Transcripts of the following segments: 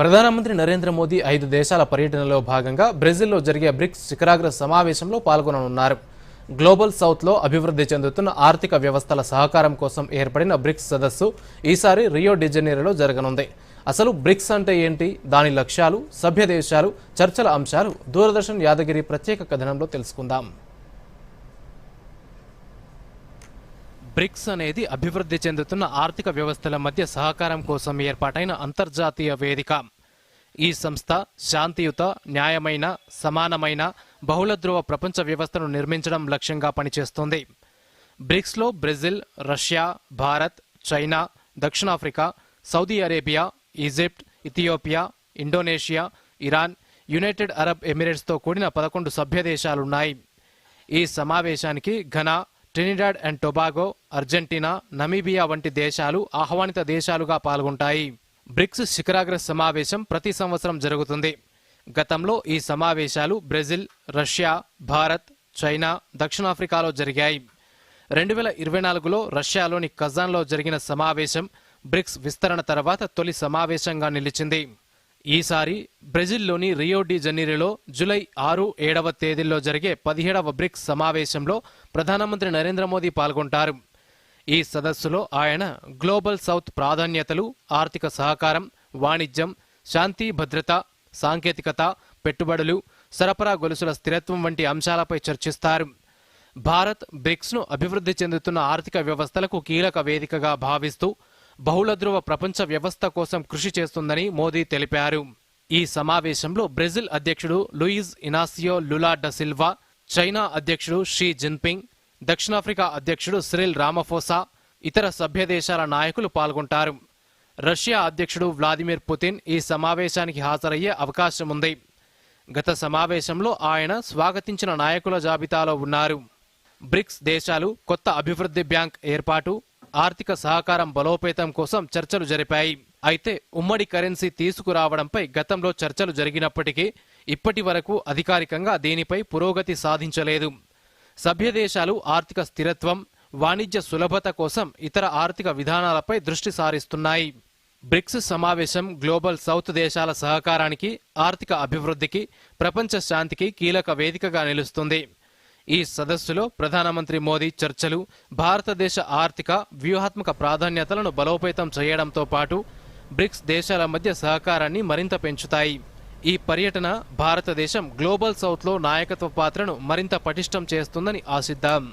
ప్రధానమంత్రి నరేంద్ర మోదీ ఐదు దేశాల పర్యటనలో భాగంగా బ్రెజిల్లో జరిగే బ్రిక్స్ శిఖరాగ్ర సమావేశంలో పాల్గొననున్నారు. గ్లోబల్ సౌత్లో అభివృద్ధి చెందుతున్న ఆర్థిక వ్యవస్థల సహకారం కోసం ఏర్పడిన బ్రిక్స్ సదస్సు ఈసారి రియో డిజనీరోలో జరగనుంది. అసలు బ్రిక్స్ అంటే ఏంటి? దాని లక్ష్యాలు సభ్య దేశాలు చర్చల అంశాలు దూరదర్శన్ యాదగిరి ప్రత్యేక కథనంలో తెలుసుకుందాం. బ్రిక్స్ అనేది అభివృద్ధి చెందుతున్న ఆర్థిక వ్యవస్థల మధ్య సహకారం కోసం ఏర్పాటైన అంతర్జాతీయ వేదిక. ఈ సంస్థ శాంతియుత న్యాయమైన సమానమైన బహుళధ్రువ ప్రపంచ వ్యవస్థను నిర్మించడం లక్ష్యంగా పనిచేస్తుంది. బ్రిక్స్లో బ్రెజిల్ రష్యా భారత్ చైనా దక్షిణాఫ్రికా Saudi Arabia Egypt Ethiopia Indonesia Iran United Arab ఎమిరేట్స్తో కూడిన పదకొండు సభ్య దేశాలున్నాయి ఈ సమావేశానికి Ghana Trinidad and Tobago Argentina Namibia వంటి దేశాలు ఆహ్వానిత దేశాలుగా పాల్గొంటాయి. బ్రిక్స్ శిఖరాగ్ర సమావేశం ప్రతి సంవత్సరం జరుగుతుంది. గతంలో ఈ సమావేశాలు బ్రెజిల్ రష్యా భారత్ చైనా దక్షిణాఫ్రికాలో జరిగాయి. రెండు వేల ఇరవై నాలుగులో రష్యాలోని కజాన్లో జరిగిన సమావేశం బ్రిక్స్ విస్తరణ తర్వాత తొలి సమావేశంగా నిలిచింది. ఈసారి బ్రెజిల్లోని రియో డి జనీరోలో జూలై ఆరు ఏడవ తేదీల్లో జరిగే పదిహేడవ బ్రిక్స్ సమావేశంలో ప్రధానమంత్రి నరేంద్ర మోదీ పాల్గొంటారు. ఈ సదస్సులో ఆయన గ్లోబల్ సౌత్ ప్రాధాన్యతలు ఆర్థిక సహకారం వాణిజ్యం శాంతి భద్రత సాంకేతికత పెట్టుబడులు సరఫరా గొలుసుల స్థిరత్వం వంటి అంశాలపై చర్చిస్తారు. భారత్ బ్రిక్స్ను అభివృద్ధి చెందుతున్న ఆర్థిక వ్యవస్థలకు కీలక వేదికగా భావిస్తూ బహుళధ్రువ ప్రపంచ వ్యవస్థ కోసం కృషి చేస్తుందని మోదీ తెలిపారు. ఈ సమావేశంలో బ్రెజిల్ అధ్యక్షుడు Luiz Inacio Lula da Silva Silva China అధ్యక్షుడు షీ జిన్పింగ్ దక్షిణాఫ్రికా అధ్యక్షుడు సిరిల్ రామఫోసా ఇతర సభ్య దేశాల నాయకులు పాల్గొంటారు. రష్యా అధ్యక్షుడు వ్లాదిమిర్ పుతిన్ ఈ సమావేశానికి హాజరయ్యే అవకాశం ఉంది. గత సమావేశంలో ఆయన స్వాగతించిన నాయకుల జాబితాలో ఉన్నారు. బ్రిక్స్ దేశాలు కొత్త అభివృద్ధి బ్యాంక్ ఏర్పాటు ఆర్థిక సహకారం బలోపేతం కోసం చర్చలు జరిపాయి. అయితే ఉమ్మడి కరెన్సీ తీసుకురావడంపై గతంలో చర్చలు జరిగినప్పటికీ ఇప్పటి వరకు అధికారికంగా దీనిపై పురోగతి సాధించలేదు. సభ్య దేశాలు ఆర్థిక స్థిరత్వం వాణిజ్య సులభత కోసం ఇతర ఆర్థిక విధానాలపై దృష్టి సారిస్తున్నాయి. బ్రిక్స్ సమావేశం గ్లోబల్ సౌత్ దేశాల సహకారానికి ఆర్థిక అభివృద్ధికి ప్రపంచ శాంతికి కీలక వేదికగా నిలుస్తుంది. ఈ సదస్సులో ప్రధానమంత్రి మోదీ చర్చలు భారతదేశ ఆర్థిక వ్యూహాత్మక ప్రాధాన్యతలను బలోపేతం చేయడంతో పాటు బ్రిక్స్ దేశాల మధ్య సహకారాన్ని మరింత పెంచుతాయి. ఈ పర్యటన భారతదేశం గ్లోబల్ సౌత్లో నాయకత్వ పాత్రను మరింత పటిష్టం చేస్తుందని ఆశిద్దాం.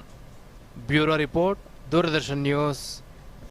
Bureau report Doordarshan news.